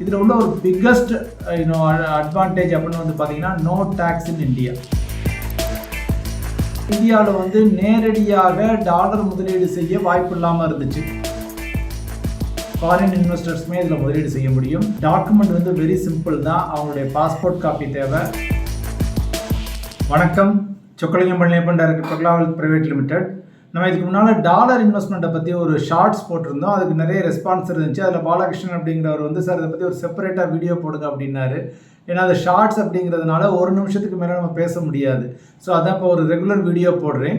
இதில் உள்ள ஒரு பிக்கஸ்ட் யூனோ அட்வான்டேஜ் அப்படின்னு வந்து பார்த்தீங்கன்னா நோ டேக்ஸ் இன் இந்தியா இந்தியாவில் வந்து நேரடியாக டாலர் முதலீடு செய்ய வாய்ப்பு இல்லாமல் இருந்துச்சு. ஃபாரின் இன்வெஸ்டர்ஸுமே இதில் முதலீடு செய்ய முடியும். டாக்குமெண்ட் வந்து வெரி சிம்பிள் தான். அவங்களுடைய பாஸ்போர்ட் காப்பி தேவை. வணக்கம். சொக்கலிங்கம் பழனியப்பன் டைரக்டர் பக்லாவல் பிரைவேட் லிமிடெட் நம்ம இதுக்கு முன்னால் டாலர் இன்வெஸ்ட்மெண்ட்டை பற்றி ஒரு ஷார்ட்ஸ் போட்டிருந்தோம். அதுக்கு நிறைய ரெஸ்பான்ஸ் இருந்துச்சு. அதில் பாலகிருஷ்ணன் அப்படிங்கிறவர் வந்து சார் இதை பற்றி ஒரு செப்பரேட்டாக வீடியோ போடுங்க அப்படின்னாரு. ஏன்னா அது ஷார்ட்ஸ் அப்படிங்கிறதுனால ஒரு நிமிஷத்துக்கு மேலே நம்ம பேச முடியாது. ஸோ அதான் இப்போ ஒரு ரெகுலர் வீடியோ போடுறேன்.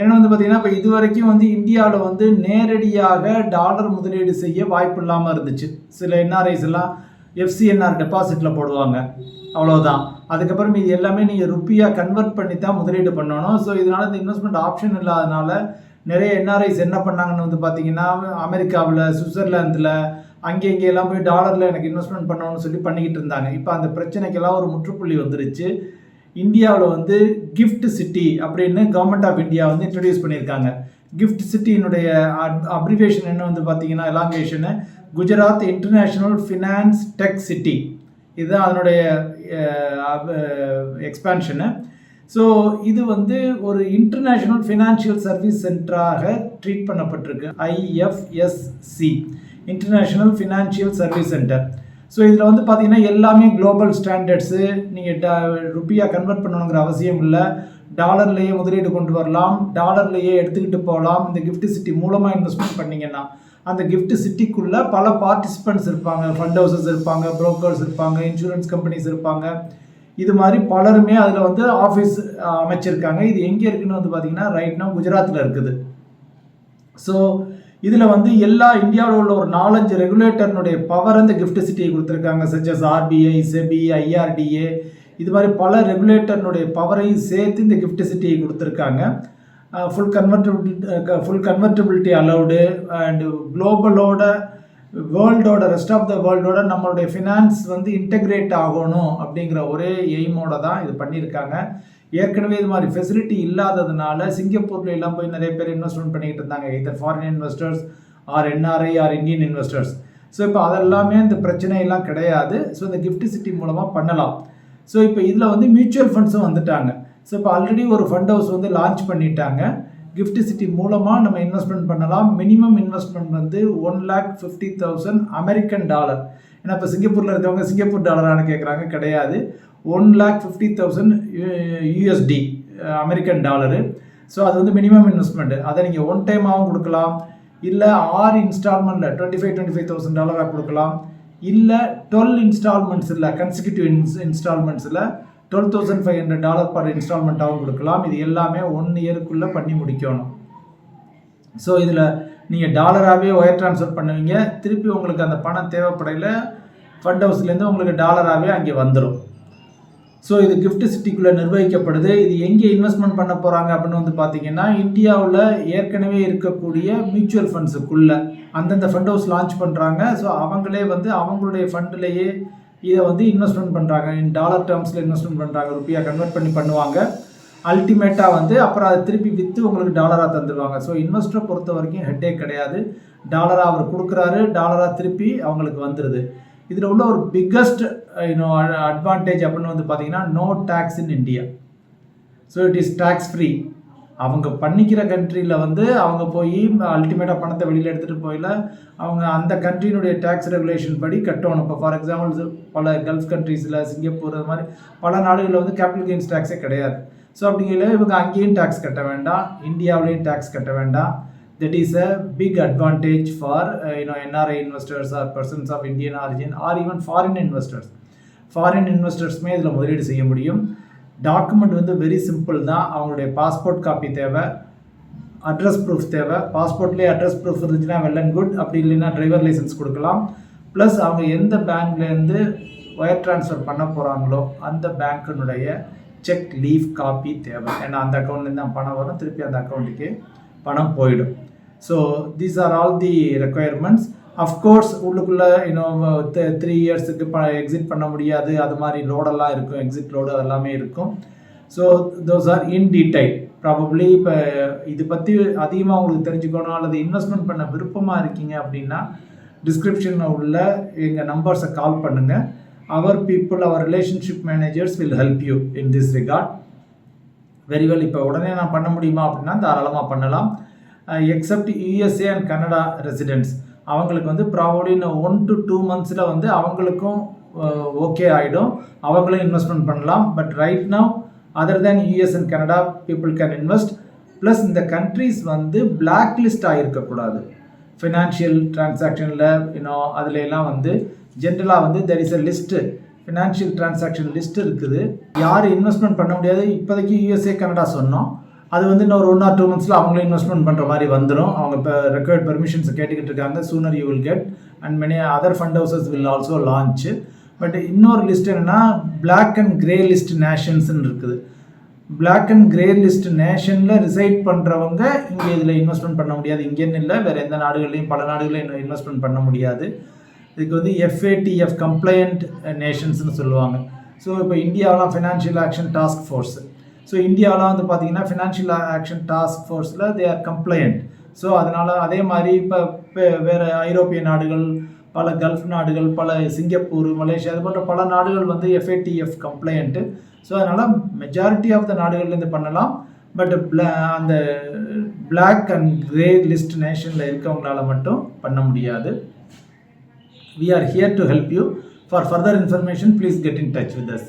ஏன்னா வந்து பார்த்தீங்கன்னா இப்போ இது வரைக்கும் வந்து இந்தியாவில் வந்து நேரடியாக டாலர் முதலீடு செய்ய வாய்ப்பு இல்லாமல் இருந்துச்சு. சில என்ஆர்ஐஸ் எல்லாம் எஃப்சிஎன்ஆர் டெபாசிட்டில் போடுவாங்க. அவ்வளோதான் அதுக்கப்புறம் இது எல்லாமே நீங்கள் ருப்பியாக கன்வெர்ட் பண்ணி தான் முதலீடு பண்ணணும். ஸோ இதனால் இந்த இன்வெஸ்ட்மெண்ட் ஆப்ஷன் இல்லாதனால நிறைய என்ஆர்ஐஸ் என்ன பண்ணாங்கன்னு வந்து பார்த்தீங்கன்னா அமெரிக்காவில் சுவிட்சர்லாந்தில் அங்கே இங்கெல்லாம் போய் டாலரில் எனக்கு இன்வெஸ்ட்மெண்ட் பண்ணணும்னு சொல்லி பண்ணிக்கிட்டு இருந்தாங்க. இப்போ அந்த பிரச்சனைக்கெல்லாம் ஒரு முற்றுப்புள்ளி வந்துருச்சு. இந்தியாவில் வந்து கிஃப்ட் சிட்டி அப்படின்னு கவர்மெண்ட் ஆஃப் இந்தியா வந்து இன்ட்ரடியூஸ் பண்ணியிருக்காங்க. கிஃப்ட் சிட்டியினுடைய அப்ரிவேஷன் என்ன வந்து பார்த்தீங்கன்னா elongation Gujarat international finance tech city இதுதான் அதனுடைய எக்ஸ்பேன்ஷனு ஸோ இது வந்து ஒரு இன்டர்நேஷ்னல் ஃபினான்ஷியல் சர்வீஸ் சென்டராக ட்ரீட் பண்ணப்பட்டிருக்கு. IFSC international financial service centre so இதில் வந்து பார்த்தீங்கன்னா எல்லாமே குளோபல் ஸ்டாண்டர்ட்ஸு நீங்கள் ட ருப்பியாக கன்வெர்ட் பண்ணணுங்கிற அவசியம் இல்லை. டாலர்லேயே முதலீடு கொண்டு வரலாம். டாலர்லேயே எடுத்துக்கிட்டு போகலாம். இந்த கிஃப்ட் சிட்டி மூலமாக இன்வெஸ்ட்மெண்ட் பண்ணிங்கன்னா அந்த கிஃப்ட் சிட்டிக்குள்ளே பல பார்ட்டிசிபெண்ட்ஸ் இருப்பாங்க. ஃபண்ட் ஹவுசஸ் இருப்பாங்க புரோக்கர்ஸ் இருப்பாங்க இன்சூரன்ஸ் கம்பெனிஸ் இருப்பாங்க. இது மாதிரி பலருமே அதில் வந்து ஆஃபீஸ் அமைச்சிருக்காங்க. இது எங்கே இருக்குன்னு வந்து பார்த்தீங்கன்னா ரைட்னா குஜராத்தில் இருக்குது. ஸோ இதில் வந்து எல்லா இந்தியாவில் உள்ள ஒரு நாலஞ்சு ரெகுலேட்டர்னுடைய பவர் இந்த கிஃப்ட் சிட்டியை கொடுத்துருக்காங்க. சச்சஸ் ஆர்பிஐ செபி ஐஆர்டிஏ இது மாதிரி பல ரெகுலேட்டர்னுடைய பவரையும் சேர்த்து இந்த கிஃப்ட் சிட்டியை கொடுத்துருக்காங்க. Full convertibility full convertibility allowed and குளோபலோட வேர்ல்டோட ரெஸ்ட் ஆஃப் த வேர்ல்டோட நம்மளுடைய ஃபினான்ஸ் வந்து இன்டெகிரேட் ஆகணும் அப்படிங்கிற ஒரே எய்மோட தான் இது பண்ணியிருக்காங்க. ஏற்கனவே இது மாதிரி ஃபெசிலிட்டி இல்லாததுனால சிங்கப்பூர்ல எல்லாம் போய் நிறைய பேர் இன்வெஸ்ட்மெண்ட் பண்ணிக்கிட்டு இருந்தாங்க. Either foreign investors or NRI or Indian investors so இப்போ அதெல்லாமே இந்த பிரச்சனையெல்லாம் கிடையாது. ஸோ இந்த கிஃப்ட் சிட்டி மூலமாக பண்ணலாம். ஸோ இப்போ இதில் வந்து மியூச்சுவல் ஃபண்ட்ஸும் வந்துட்டாங்க. ஸோ இப்போ ஆல்ரெடி ஒரு ஃபண்ட் ஹவுஸ் வந்து லான்ச் பண்ணிட்டாங்க. கிஃப்ட் சிட்டி மூலமாக நம்ம இன்வெஸ்ட்மெண்ட் பண்ணலாம். மினிமம் இன்வெஸ்ட்மெண்ட் வந்து one lakh fifty thousand American dollar ஏன்னா இப்போ சிங்கப்பூரில் இருக்கவங்க சிங்கப்பூர் டாலரானு கேட்குறாங்க கிடையாது. One lakh fifty thousand USD American dollar so அது வந்து மினிமம் இன்வெஸ்ட்மெண்ட் அதை நீங்கள் ஒன் டைமாகவும் கொடுக்கலாம். இல்லை ஆறு இன்ஸ்டால்மெண்ட்டில் twenty five twenty five thousand டாலராக கொடுக்கலாம். இல்லை டுவெல் இன்ஸ்டால்மெண்ட்ஸ் இல்லை கன்சிக்யூட்டிவ் இன்ஸ் இன்ஸ்டால்மெண்ட்ஸில் twelve thousand five hundred dollar per இன்ஸ்டால்மெண்ட்டாகவும் கொடுக்கலாம். இது எல்லாமே ஒன் இயருக்குள்ளே பண்ணி முடிக்கணும். ஸோ இதில் நீங்கள் டாலராகவே ஒயர் ட்ரான்ஸ்ஃபர் பண்ணுவீங்க. திருப்பி உங்களுக்கு அந்த பணம் தேவைப்படையில் ஃபண்ட் ஹவுஸ்லேருந்து உங்களுக்கு டாலராகவே அங்கே வந்துடும் ஸோ இது கிஃப்ட் சிட்டிக்குள்ளே நிர்வகிக்கப்படுது. இது எங்கே இன்வெஸ்ட்மெண்ட் பண்ண போகிறாங்க அப்படின்னு வந்து பார்த்தீங்கன்னா இந்தியாவில் ஏற்கனவே இருக்கக்கூடிய மியூச்சுவல் ஃபண்ட்ஸுக்குள்ளே அந்தந்த ஃபண்ட் ஹவுஸ் லான்ச் பண்ணுறாங்க ஸோ அவங்களே வந்து அவங்களுடைய ஃபண்ட்லேயே இதை வந்து இன்வெஸ்ட்மெண்ட் பண்ணுறாங்க இன் டாலர் டேர்ம்ஸில் இன்வெஸ்ட்மெண்ட் பண்ணுறாங்க ருப்பியாக கன்வெர்ட் பண்ணி பண்ணுவாங்க. அல்டிமேட்டாக வந்து அப்புறம் அதை திருப்பி விற்று உங்களுக்கு டாலராக தந்துடுவாங்க. ஸோ இன்வெஸ்டரை பொறுத்த வரைக்கும் ஹெட்டே கிடையாது. டாலராக அவர் கொடுக்குறாரு. டாலராக திருப்பி அவங்களுக்கு வந்துடுது இதில் உள்ள ஒரு பிக்கஸ்ட் இன்னும் அட்வான்டேஜ் அப்படின்னு வந்து பார்த்தீங்கன்னா no tax in India so it is tax free அவங்க பண்ணிக்கிற கண்ட்ரியில் வந்து அவங்க போய் அல்டிமேட்டாக பணத்தை வெளியில் எடுத்துகிட்டு போயில அவங்க அந்த கண்ட்ரியினுடைய டேக்ஸ் ரெகுலேஷன் படி கட்டணும். இப்போ ஃபார் எக்ஸாம்பிள் பல கல்ஃப் கண்ட்ரீஸில் சிங்கப்பூர் அது மாதிரி பல நாடுகளில் வந்து கேபிட்டல் கெயின்ஸ் டேக்ஸே கிடையாது. ஸோ அப்படிங்கிற இவங்க அங்கேயும் டேக்ஸ் கட்ட வேண்டாம் இந்தியாவிலையும் டேக்ஸ் கட்ட வேண்டாம். That is a big advantage for you know NRI investors or persons of Indian origin or even foreign investors foreign இன்வெஸ்டர்ஸுமே இதில் முதலீடு செய்ய முடியும். டாக்குமெண்ட் வந்து வெரி சிம்பிள் தான். அவங்களுடைய பாஸ்போர்ட் காப்பி தேவை. அட்ரஸ் ப்ரூஃப் தேவை. பாஸ்போர்ட்லேயே அட்ரஸ் ப்ரூஃப் இருந்துச்சுன்னா வெல் அண்ட் குட் அப்படி இல்லைன்னா டிரைவர் லைசன்ஸ் கொடுக்கலாம். ப்ளஸ் அவங்க எந்த பேங்க்லேருந்து ஒயர் ட்ரான்ஸ்ஃபர் பண்ண போகிறாங்களோ அந்த பேங்க்கினுடைய செக் லீஃப் காப்பி தேவை. ஏன்னா அந்த அக்கௌண்ட்லேருந்து தான் பணம் வரும். திருப்பி அந்த அக்கௌண்ட்டுக்கு பணம் போயிடும். So these are all the requirements of course உள்ளுக்குள்ளே இன்னும் த்ரீ இயர்ஸுக்கு ப எக்ஸிட் பண்ண முடியாது. அது மாதிரி லோடெல்லாம் இருக்கும். எக்ஸிட் லோடு அதெல்லாமே இருக்கும். So those are in detail probably இப்போ இது பற்றி அதிகமாக உங்களுக்கு தெரிஞ்சுக்கணும் அல்லது இன்வெஸ்ட்மெண்ட் பண்ண விருப்பமாக இருக்கீங்க அப்படின்னா டிஸ்கிரிப்ஷனில் உள்ள எங்கள் நம்பர்ஸை கால் பண்ணுங்கள் our people our relationship managers will help you in this regard very well இப்போ உடனே நான் பண்ண முடியுமா அப்படின்னா தாராளமாக பண்ணலாம். Except USA and Canada residents அவங்களுக்கு வந்து ப்ராபப்ளி இன்னும் ஒன் டு டூ மந்த்ஸில் வந்து அவங்களுக்கும் ஓகே ஆகிடும் அவங்களும் இன்வெஸ்ட்மெண்ட் பண்ணலாம். But right now other than US and Canada people can invest plus இந்த கண்ட்ரீஸ் வந்து பிளாக் லிஸ்ட் ஆகிருக்கக்கூடாது ஃபினான்ஷியல் டிரான்சாக்ஷனில் இன்னும் அதில் எல்லாம் வந்து ஜென்ரலாக வந்து there is a list financial transaction list இருக்குது. யார் இன்வெஸ்ட்மெண்ட் பண்ண முடியாது? இப்போதைக்கு யூஎஸ்ஏ கனடா சொன்னோம். அது வந்து இன்னொரு ஒன் ஆர் டூ மந்த்ஸில் அவங்களே இன்வெஸ்ட்மெண்ட் பண்ணுற மாதிரி வந்துடும் அவங்க இப்போ ரெக்வயர்ட் பெர்மிஷன்ஸ் கேட்டுக்கிட்டு இருக்காங்க. Sooner you will get and many other fund houses will also launch but இன்னொரு லிஸ்ட் என்னென்னா பிளாக் அண்ட் கிரே லிஸ்ட் நேஷன்ஸ்னு இருக்குது. பிளாக் அண்ட் கிரே லிஸ்ட் நேஷனில் ரிசைட் பண்ணுறவங்க இங்கே இதில் இன்வெஸ்ட்மெண்ட் பண்ண முடியாது. இங்கேன்னு இல்லை வேறு எந்த நாடுகள்லையும் பல நாடுகளையும் இன்வெஸ்ட்மெண்ட் பண்ண முடியாது. இதுக்கு வந்து எஃப்ஏடிஎஃப் கம்ப்ளைண்ட் நேஷன்ஸ்னு சொல்லுவாங்க. ஸோ இப்போ இந்தியாவெலாம் financial action task force so இந்தியாவெலாம் வந்து பார்த்தீங்கன்னா ஃபினான்ஷியல் ஆக்ஷன் டாஸ்க் ஃபோர்ஸில் தே ஆர் கம்ப்ளைண்ட் ஸோ அதனால் அதே மாதிரி இப்போ வேறு ஐரோப்பிய நாடுகள் பல கல்ஃப் நாடுகள் பல சிங்கப்பூர் மலேசியா அது போன்ற பல நாடுகள் வந்து எஃப்ஏடிஎஃப் கம்ப்ளைண்ட்டு ஸோ அதனால் மெஜாரிட்டி ஆஃப் த நாடுகள்லேருந்து பண்ணலாம். பட் அந்த பிளாக் அண்ட் கிரே லிஸ்ட் நேஷனில் இருக்கவங்களால மட்டும் பண்ண முடியாது. We are here to help you for further information please get in touch with us